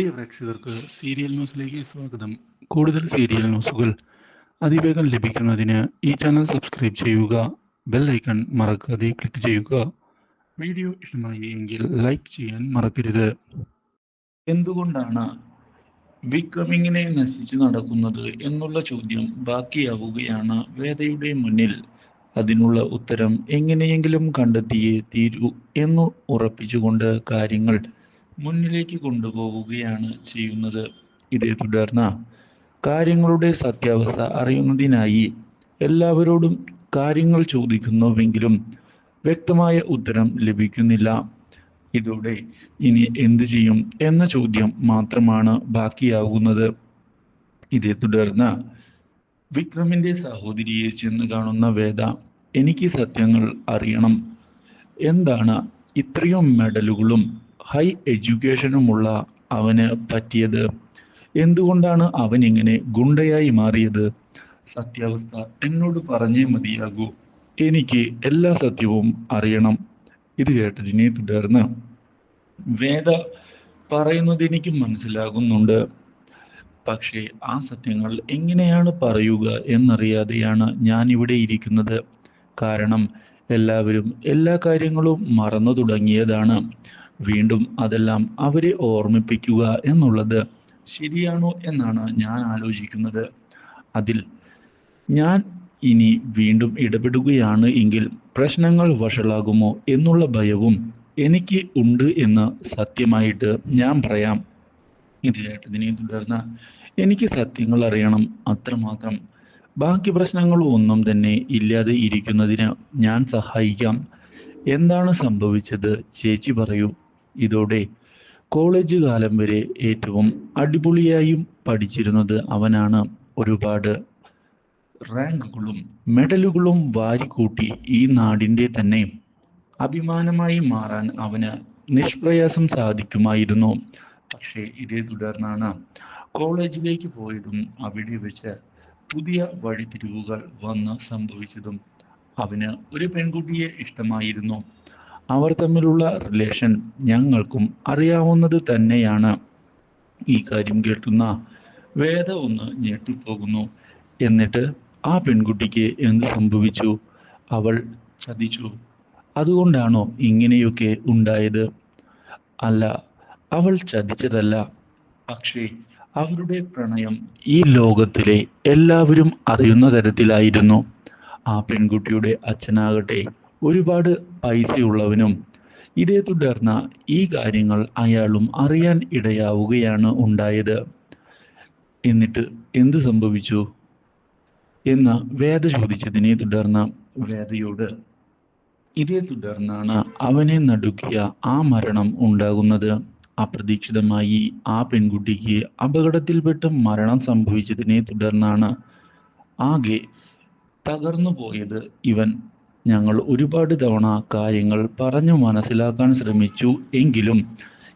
പ്രിയ പ്രേക്ഷകർക്ക് സീരിയൽ ന്യൂസിലേക്ക് സ്വാഗതം. കൂടുതൽ സീരിയൽ ന്യൂസുകൾ അതിവേഗം ലഭിക്കുന്നതിന് ഈ ചാനൽ സബ്സ്ക്രൈബ് ചെയ്യുക ബെൽ ഐക്കൺ മറക്കാതെ ക്ലിക്ക് ചെയ്യുക. വീഡിയോ ഇഷ്ടമായി എങ്കിൽ ലൈക്ക് ചെയ്യാൻ മറക്കരുത്. എന്തുകൊണ്ടാണ് വിക്രമിങ്ങിനെ നശിച്ചു നടക്കുന്നത് എന്നുള്ള ചോദ്യം ബാക്കിയാവുകയാണ് വേദയുടെ മുന്നിൽ? അതിനുള്ള ഉത്തരം എങ്ങനെയെങ്കിലും കണ്ടെത്തിയേ തീരൂ എന്ന് ഉറപ്പിച്ചുകൊണ്ട് കാര്യങ്ങൾ മുന്നിലേക്ക് കൊണ്ടുപോവുകയാണ് ചെയ്യുന്നത്. ഇതേ തുടർന്ന് കാര്യങ്ങളുടെ സത്യാവസ്ഥ അറിയുന്നതിനായി എല്ലാവരോടും കാര്യങ്ങൾ ചോദിക്കുന്നുവെങ്കിലും വ്യക്തമായ ഉത്തരം ലഭിക്കുന്നില്ല. ഇതോടെ ഇനി എന്തു ചെയ്യും എന്ന ചോദ്യം മാത്രമാണ് ബാക്കിയാവുന്നത്. ഇതേ തുടർന്ന് വിക്രമിന്റെ സഹോദരിയെ ചെന്ന് കാണുന്ന വേദ എനിക്ക് സത്യങ്ങൾ അറിയണം. എന്താണ് ഇത്രയും മെഡലുകളും ഹൈ എഡ്യൂക്കേഷനുമുള്ള അവന് പറ്റിയത്? എന്തുകൊണ്ടാണ് അവൻ ഇങ്ങനെ ഗുണ്ടയായി മാറിയത്? സത്യാവസ്ഥ എന്നോട് പറഞ്ഞേ മതിയാകൂ. എനിക്ക് എല്ലാ സത്യവും അറിയണം. ഇത് കേട്ടതിനെ തുടർന്ന് വേദ പറയുന്നത് എനിക്ക് മനസ്സിലാകുന്നുണ്ട്. പക്ഷേ ആ സത്യങ്ങൾ എങ്ങനെയാണ് പറയുക എന്നറിയാതെയാണ് ഞാൻ ഇവിടെ ഇരിക്കുന്നത്. കാരണം എല്ലാവരും എല്ലാ കാര്യങ്ങളും മറന്നു തുടങ്ങിയതാണ്. വീണ്ടും അതെല്ലാം അവരെ ഓർമ്മിപ്പിക്കുക എന്നുള്ളത് ശരിയാണോ എന്നാണ് ഞാൻ ആലോചിക്കുന്നത്. അതിൽ ഞാൻ ഇനി വീണ്ടും ഇടപെടുകയാണ് എങ്കിൽ പ്രശ്നങ്ങൾ വഷളാകുമോ എന്നുള്ള ഭയവും എനിക്ക് ഉണ്ട് എന്ന് സത്യമായിട്ട് ഞാൻ പറയാം. ഇത് കേട്ടതിനെ തുടർന്ന് എനിക്ക് സത്യങ്ങൾ അറിയണം അത്രമാത്രം. ബാക്കി പ്രശ്നങ്ങൾ ഒന്നും തന്നെ ഇല്ലാതെ ഇരിക്കുന്നതിന് ഞാൻ സഹായിക്കാം. എന്താണ് സംഭവിച്ചത്? ചേച്ചി പറയൂ. ഇതോടെ കോളേജ് കാലം വരെ ഏറ്റവും അടിപൊളിയായും പഠിച്ചിരുന്നത് അവനാണ്. ഒരുപാട് റാങ്കുകളും മെഡലുകളും വാരിക്കൂട്ടി ഈ നാടിന്റെ തന്നെ അഭിമാനമായി മാറാൻ അവന് നിഷ്പ്രയാസം സാധിക്കുമായിരുന്നു. പക്ഷേ ഇതേ തുടർന്നാണ് കോളേജിലേക്ക് പോയതും അവിടെ വെച്ച് പുതിയ വഴിത്തിരിവുകൾ വന്ന് സംഭവിച്ചതും അവന് ഒരു പെൺകുട്ടിയെ ഇഷ്ടമായിരുന്നു. അവർ തമ്മിലുള്ള റിലേഷൻ ഞങ്ങൾക്കും അറിയാവുന്നത് തന്നെയാണ്. ഈ കാര്യം കേൾക്കുന്ന വേദ ഒന്ന് ഞെട്ടിപ്പോകുന്നു. എന്നിട്ട് ആ പെൺകുട്ടിക്ക് എന്ത് സംഭവിച്ചു? അവൾ ചതിച്ചു. അതുകൊണ്ടാണോ ഇങ്ങനെയൊക്കെ ഉണ്ടായത്? അല്ല അവൾ ചതിച്ചതല്ല. പക്ഷേ അവരുടെ പ്രണയം ഈ ലോകത്തിലെ എല്ലാവരും അറിയുന്ന തരത്തിലായിരുന്നു. ആ പെൺകുട്ടിയുടെ അച്ഛനാകട്ടെ ഒരുപാട് പൈസയുള്ളവനും ഇതേ തുടർന്ന് ഈ കാര്യങ്ങൾ അയാളും അറിയാൻ ഇടയാവുകയാണ് ഉണ്ടായത്. എന്നിട്ട് എന്തു സംഭവിച്ചു? എന്ന് വേദ ചോദിച്ചതിനെ തുടർന്ന് വേദയോട് ഇതേ തുടർന്നാണ് അവനെ നടുക്കിയ ആ മരണം ഉണ്ടാകുന്നത്. അപ്രതീക്ഷിതമായി ആ പെൺകുട്ടിക്ക് അപകടത്തിൽപ്പെട്ട് മരണം സംഭവിച്ചതിനെ തുടർന്നാണ് ആകെ തകർന്നു പോയത് ഇവൻ. ഞങ്ങൾ ഒരുപാട് തവണ കാര്യങ്ങൾ പറഞ്ഞു മനസ്സിലാക്കാൻ ശ്രമിച്ചു എങ്കിലും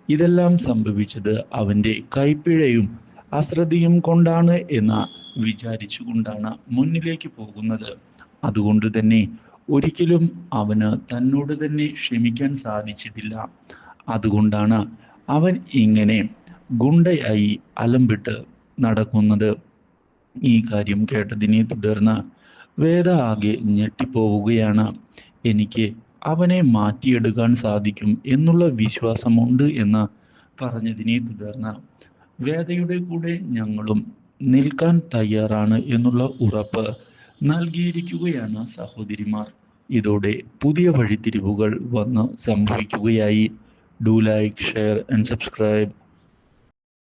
ഇതെല്ലാം സംഭവിച്ചത് അവന്റെ കൈപ്പിഴയും അശ്രദ്ധയും കൊണ്ടാണ് എന്ന് വിചാരിച്ചുകൊണ്ടാണ് മുന്നിലേക്ക് പോകുന്നത്. അതുകൊണ്ട് തന്നെ ഒരിക്കലും അവന് തന്നോട് തന്നെ ക്ഷമിക്കാൻ സാധിച്ചിട്ടില്ല. അതുകൊണ്ടാണ് അവൻ ഇങ്ങനെ ഗുണ്ടയായി അലമ്പിട്ട് നടക്കുന്നത്. ഈ കാര്യം കേട്ടതിനെ തുടർന്ന് വേദ ആകെ ഞെട്ടിപ്പോവുകയാണ്. എനിക്ക് അവനെ മാറ്റിയെടുക്കാൻ സാധിക്കും എന്നുള്ള വിശ്വാസമുണ്ട് എന്ന് പറഞ്ഞതിനെ തുടർന്ന് വേദയുടെ കൂടെ ഞങ്ങളും നിൽക്കാൻ തയ്യാറാണ് എന്നുള്ള ഉറപ്പ് നൽകിയിരിക്കുകയാണ് സഹോദരിമാർ. ഇതോടെ പുതിയ വഴിത്തിരിവുകൾ വന്ന് സംഭവിക്കുകയായി. Do like share and subscribe